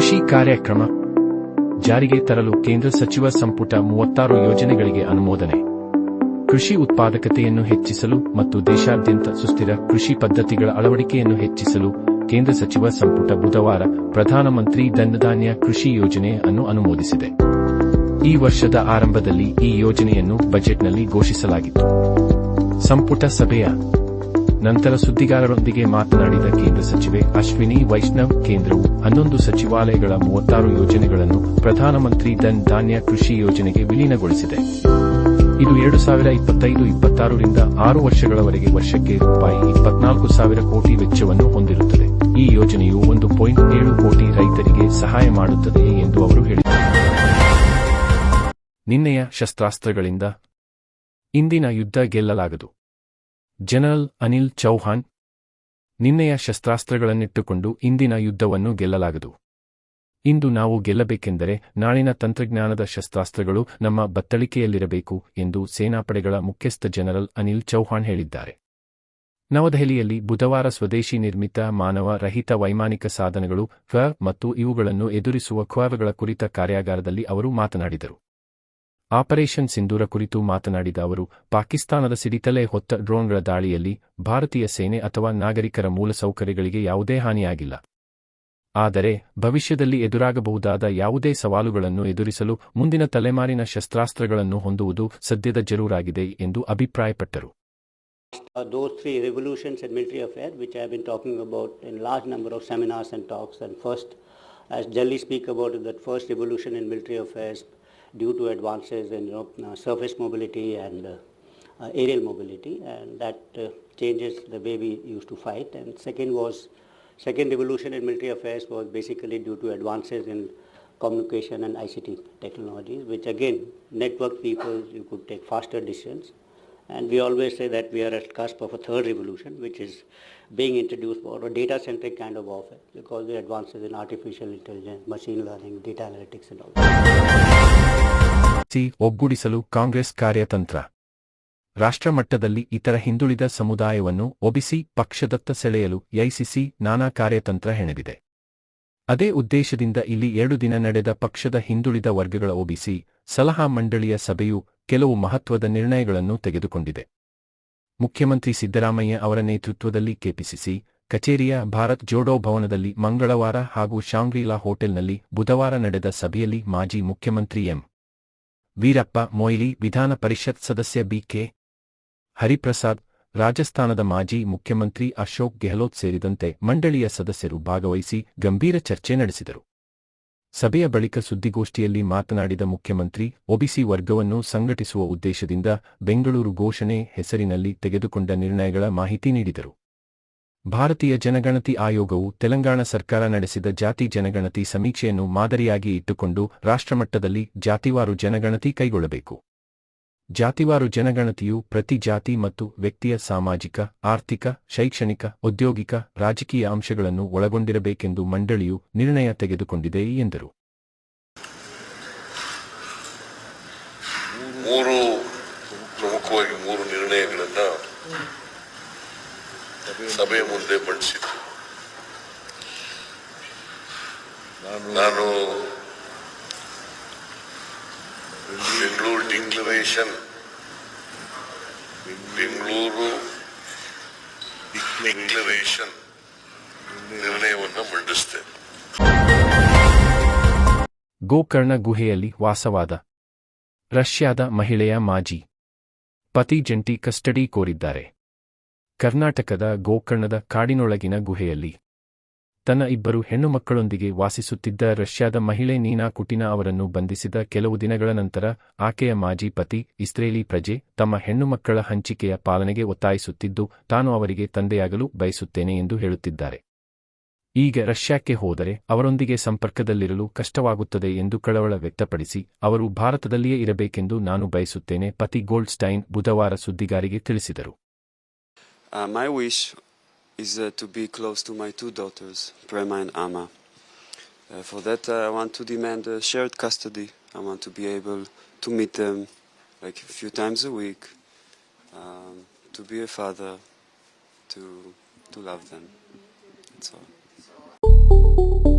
ಕೃಷಿ ಕಾರ್ಯಕ್ರಮ ಜಾರಿಗೆ ತರಲು ಕೇಂದ್ರ ಸಚಿವ ಸಂಪುಟ ಮೂವತ್ತಾರು ಯೋಜನೆಗಳಿಗೆ ಅನುಮೋದನೆ. ಕೃಷಿ ಉತ್ಪಾದಕತೆಯನ್ನು ಹೆಚ್ಚಿಸಲು ಮತ್ತು ದೇಶಾದ್ಯಂತ ಸುಸ್ಥಿರ ಕೃಷಿ ಪದ್ಧತಿಗಳ ಅಳವಡಿಕೆಯನ್ನು ಹೆಚ್ಚಿಸಲು ಕೇಂದ್ರ ಸಚಿವ ಸಂಪುಟ ಬುಧವಾರ ಪ್ರಧಾನಮಂತ್ರಿ ಧನಧಾನ್ಯ ಕೃಷಿ ಯೋಜನೆ ಅನ್ನು ಅನುಮೋದಿಸಿದೆ. ಈ ವರ್ಷದ ಆರಂಭದಲ್ಲಿ ಈ ಯೋಜನೆಯನ್ನು ಬಜೆಟ್ನಲ್ಲಿ ಘೋಷಿಸಲಾಗಿತ್ತು. ಸಂಪುಟ ಸಭೆಯ ನಂತರ ಸುದ್ದಿಗಾರರೊಂದಿಗೆ ಮಾತನಾಡಿದ ಕೇಂದ್ರ ಸಚಿವೆ ಅಶ್ವಿನಿ ವೈಷ್ಣವ್, ಕೇಂದ್ರವು ಹನ್ನೊಂದು ಸಚಿವಾಲಯಗಳ ಮೂವತ್ತಾರು ಯೋಜನೆಗಳನ್ನು ಪ್ರಧಾನಮಂತ್ರಿ ಧನ್ ಧಾನ್ಯ ಕೃಷಿ ಯೋಜನೆಗೆ ವಿಲೀನಗೊಳಿಸಿದೆ. ಇದು ಎರಡು ಸಾವಿರ ಇಪ್ಪತ್ತೈದು ಇಪ್ಪತ್ತಾರರಿಂದ ಆರು ವರ್ಷಗಳವರೆಗೆ ವರ್ಷಕ್ಕೆ ರೂಪಾಯಿ ಇಪ್ಪತ್ನಾಲ್ಕು ಸಾವಿರ ಕೋಟಿ ವೆಚ್ಚವನ್ನು ಹೊಂದಿರುತ್ತದೆ. ಈ ಯೋಜನೆಯು ಒಂದು ಪಾಯಿಂಟ್ ಏಳು ಕೋಟಿ ರೈತರಿಗೆ ಸಹಾಯ ಮಾಡುತ್ತದೆ ಎಂದು ಅವರು ಹೇಳಿದರು. ನಿನ್ನೆಯ ಶಸ್ತ್ರಾಸ್ತ್ರಗಳಿಂದ ಇಂದಿನ ಯುದ್ಧ ಗೆಲ್ಲಲಾಗದು. ಜನರಲ್ ಅನಿಲ್ ಚೌಹಾನ್ ನಿನ್ನೆಯ ಶಸ್ತ್ರಾಸ್ತ್ರಗಳನ್ನಿಟ್ಟುಕೊಂಡು ಇಂದಿನ ಯುದ್ಧವನ್ನು ಗೆಲ್ಲಲಾಗದು. ಇಂದು ನಾವು ಗೆಲ್ಲಬೇಕೆಂದರೆ ನಾಳಿನ ತಂತ್ರಜ್ಞಾನದ ಶಸ್ತ್ರಾಸ್ತ್ರಗಳು ನಮ್ಮ ಬತ್ತಳಿಕೆಯಲ್ಲಿರಬೇಕು ಎಂದು ಸೇನಾಪಡೆಗಳ ಮುಖ್ಯಸ್ಥ ಜನರಲ್ ಅನಿಲ್ ಚೌಹಾಣ್ ಹೇಳಿದ್ದಾರೆ. ನವದೆಹಲಿಯಲ್ಲಿ ಬುಧವಾರ ಸ್ವದೇಶಿ ನಿರ್ಮಿತ ಮಾನವ ರಹಿತ ವೈಮಾನಿಕ ಸಾಧನಗಳು ಕ್ವ ಮತ್ತು ಇವುಗಳನ್ನು ಎದುರಿಸುವ ಕ್ವಗಳ ಕುರಿತ ಕಾರ್ಯಾಗಾರದಲ್ಲಿ ಅವರು ಮಾತನಾಡಿದರು. ಆಪರೇಷನ್ ಸಿಂಧೂರ ಕುರಿತು ಮಾತನಾಡಿದ ಅವರು ಪಾಕಿಸ್ತಾನದ ಸಿಡಿತಲೆ ಹೊತ್ತ ಡ್ರೋನ್ಗಳ ದಾಳಿಯಲ್ಲಿ ಭಾರತೀಯ ಸೇನೆ ಅಥವಾ ನಾಗರಿಕರ ಮೂಲಸೌಕರ್ಯಗಳಿಗೆ ಯಾವುದೇ ಹಾನಿಯಾಗಿಲ್ಲ ಆದರೆ ಭವಿಷ್ಯದಲ್ಲಿ ಎದುರಾಗಬಹುದಾದ ಯಾವುದೇ ಸವಾಲುಗಳನ್ನು ಎದುರಿಸಲು ಮುಂದಿನ ತಲೆಮಾರಿನ ಶಸ್ತ್ರಾಸ್ತ್ರಗಳನ್ನು ಹೊಂದುವುದು ಸದ್ಯದ ಜರೂರಾಗಿದೆ ಎಂದು ಅಭಿಪ್ರಾಯಪಟ್ಟರು Uh, those three revolutions in military affairs, which I have been talking about in large number of seminars and talks. And first, as Delhi speak about it, that first revolution in military affairs due to advances in you know, uh, surface mobility and uh, uh, aerial mobility, and that changes the way we used to fight. And second was, second revolution in military affairs was basically due to advances in communication and ICT technologies, which again, network people, you could take faster decisions. And we always say that we are at the cusp of a third revolution, which is being introduced for a data-centric kind of warfare because the advances in artificial intelligence, machine learning, data analytics and all. ಸಿ ಒಗ್ಗೂಡಿಸಲು ಕಾಂಗ್ರೆಸ್ ಕಾರ್ಯತಂತ್ರ. ರಾಷ್ಟ್ರಮಟ್ಟದಲ್ಲಿ ಇತರ ಹಿಂದುಳಿದ ಸಮುದಾಯವನ್ನು OBC ಪಕ್ಷದತ್ತ ಸೆಳೆಯಲು AICC ನಾನಾ ಕಾರ್ಯತಂತ್ರ ಹೆಣೆದಿದೆ. ಅದೇ ಉದ್ದೇಶದಿಂದ ಇಲ್ಲಿ ಎರಡು ದಿನ ನಡೆದ ಪಕ್ಷದ ಹಿಂದುಳಿದ ವರ್ಗಗಳ ಒಬಿಸಿ ಸಲಹಾ ಮಂಡಳಿಯ ಸಭೆಯು ಕೆಲವು ಮಹತ್ವದ ನಿರ್ಣಯಗಳನ್ನು ತೆಗೆದುಕೊಂಡಿದೆ. ಮುಖ್ಯಮಂತ್ರಿ ಸಿದ್ದರಾಮಯ್ಯ ಅವರ ನೇತೃತ್ವದಲ್ಲಿ ಕೆಪಿಸಿಸಿ ಕಚೇರಿಯ ಭಾರತ್ ಜೋಡೋ ಭವನದಲ್ಲಿ ಮಂಗಳವಾರ ಹಾಗೂ ಶಾಂಗ್ರಿಲಾ ಹೋಟೆಲ್ನಲ್ಲಿ ಬುಧವಾರ ನಡೆದ ಸಭೆಯಲ್ಲಿ ಮಾಜಿ ಮುಖ್ಯಮಂತ್ರಿ ಎಂ. ವೀರಪ್ಪ, ಮೊಯ್ಲಿ, ವಿಧಾನ ಪರಿಷತ್ ಸದಸ್ಯ ಬಿಕೆ ಹರಿಪ್ರಸಾದ್, ರಾಜಸ್ಥಾನದ ಮಾಜಿ ಮುಖ್ಯಮಂತ್ರಿ ಅಶೋಕ್ ಗೆಹ್ಲೋತ್ ಸೇರಿದಂತೆ ಮಂಡಳಿಯ ಸದಸ್ಯರು ಭಾಗವಹಿಸಿ ಗಂಭೀರ ಚರ್ಚೆ ನಡೆಸಿದರು. ಸಭೆಯ ಬಳಿಕ ಸುದ್ದಿಗೋಷ್ಠಿಯಲ್ಲಿ ಮಾತನಾಡಿದ ಮುಖ್ಯಮಂತ್ರಿ ಒಬಿಸಿ ವರ್ಗವನ್ನು ಸಂಘಟಿಸುವ ಉದ್ದೇಶದಿಂದ ಬೆಂಗಳೂರು ಘೋಷಣೆ ಹೆಸರಿನಲ್ಲಿ ತೆಗೆದುಕೊಂಡ ನಿರ್ಣಯಗಳ ಮಾಹಿತಿ ನೀಡಿದರು. ಭಾರತೀಯ ಜನಗಣತಿ ಆಯೋಗವು ತೆಲಂಗಾಣ ಸರ್ಕಾರ ನಡೆಸಿದ ಜಾತಿ ಜನಗಣತಿ ಸಮೀಕ್ಷೆಯನ್ನು ಮಾದರಿಯಾಗಿ ಇಟ್ಟುಕೊಂಡು ರಾಷ್ಟ್ರಮಟ್ಟದಲ್ಲಿ ಜಾತಿವಾರು ಜನಗಣತಿ ಕೈಗೊಳ್ಳಬೇಕು. ಜಾತಿವಾರು ಜನಗಣತಿಯು ಪ್ರತಿ ಜಾತಿ ಮತ್ತು ವ್ಯಕ್ತಿಯ ಸಾಮಾಜಿಕ, ಆರ್ಥಿಕ, ಶೈಕ್ಷಣಿಕ, ಔದ್ಯೋಗಿಕ, ರಾಜಕೀಯ ಅಂಶಗಳನ್ನು ಒಳಗೊಂಡಿರಬೇಕೆಂದು ಮಂಡಳಿಯು ನಿರ್ಣಯ ತೆಗೆದುಕೊಂಡಿದೆ ಎಂದರು. ಮೂರು ಪ್ರಮುಖವಾಗಿ ಮೂರು ನಿರ್ಣಯಗಳನ್ನ ಸಭೆಯ ಮುಂದೆ ಮಂಡಿಸಿದ್ರು ನಾನು ಬೆಂಗಳೂರು ಡಿಕ್ಲರೇಷನ್ ಬೆಂಗಳೂರು ಡಿಕ್ಲರೇಷನ್ ನಿರ್ಣಯವನ್ನು ಮಂಡಿಸಿದೆ. ಗೋಕರ್ಣ ಗುಹೆಯಲ್ಲಿ ವಾಸವಾದ ರಷ್ಯಾದ ಮಹಿಳೆಯ ಮಾಜಿ ಪತಿ ಜಂಟಿ ಕಸ್ಟಡಿ ಕೋರಿದ್ದಾರೆ. ಕರ್ನಾಟಕದ ಗೋಕರ್ಣದ ಕಾಡಿನೊಳಗಿನ ಗುಹೆಯಲ್ಲಿ. ತನ್ನ ಇಬ್ಬರು ಹೆಣ್ಣುಮಕ್ಕಳೊಂದಿಗೆ ವಾಸಿಸುತ್ತಿದ್ದ ರಷ್ಯಾದ ಮಹಿಳೆ ನೀನಾ ಕುಟಿನಾ ಅವರನ್ನು ಬಂಧಿಸಿದ ಕೆಲವು ದಿನಗಳ ನಂತರ ಆಕೆಯ ಮಾಜಿ ಪತಿ ಇಸ್ರೇಲಿ ಪ್ರಜೆ ತಮ್ಮ ಹೆಣ್ಣುಮಕ್ಕಳ ಹಂಚಿಕೆಯ ಪಾಲನೆಗೆ ಒತ್ತಾಯಿಸುತ್ತಿದ್ದು ತಾನು ಅವರಿಗೆ ತಂದೆಯಾಗಲು ಬಯಸುತ್ತೇನೆ ಎಂದು ಹೇಳುತ್ತಿದ್ದಾರೆ. ಈಗ ರಷ್ಯಾಕ್ಕೆ ಹೋದರೆ ಅವರೊಂದಿಗೆ ಸಂಪರ್ಕದಲ್ಲಿರಲು ಕಷ್ಟವಾಗುತ್ತದೆ ಎಂದು ಕಳವಳ ವ್ಯಕ್ತಪಡಿಸಿ ಅವರು ಭಾರತದಲ್ಲಿಯೇ ಇರಬೇಕೆಂದು ನಾನು ಬಯಸುತ್ತೇನೆ, ಪತಿ ಗೋಲ್ಡ್ಸ್ಟೈನ್ ಬುಧವಾರ ಸುದ್ದಿಗಾರಿಗೆ ತಿಳಿಸಿದರು. Uh, my wish is uh, to be close to my two daughters, Prema and Ama. Uh, for that, uh, I want to demand uh, shared custody. I want to be able to meet them like a few times a week, um, to be a father, to to love them.